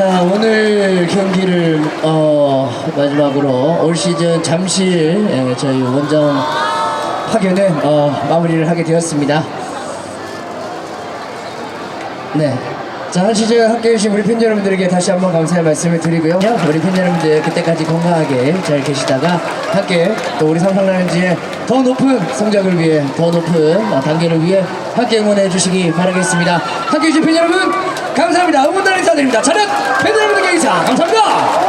자 오늘 경기를 어, 마지막으로 올 시즌 잠실 예, 저희 원정 파견은 어, 마무리를 하게 되었습니다. 네. 자, 한 시즌 함께 해주신 우리 팬 여러분들에게 다시 한번 감사의 말씀을 드리고요. 우리 팬 여러분들 그때까지 건강하게 잘 계시다가 함께 또 우리 삼성라이온즈의 더 높은 성적을 위해 더 높은 어, 단계를 위해 함께 응원해 주시기 바라겠습니다. 함께 해주신 팬 여러분 감사합니다. 응원단 인사드립니다. 저는 팬 여러분들께 인사 감사합니다.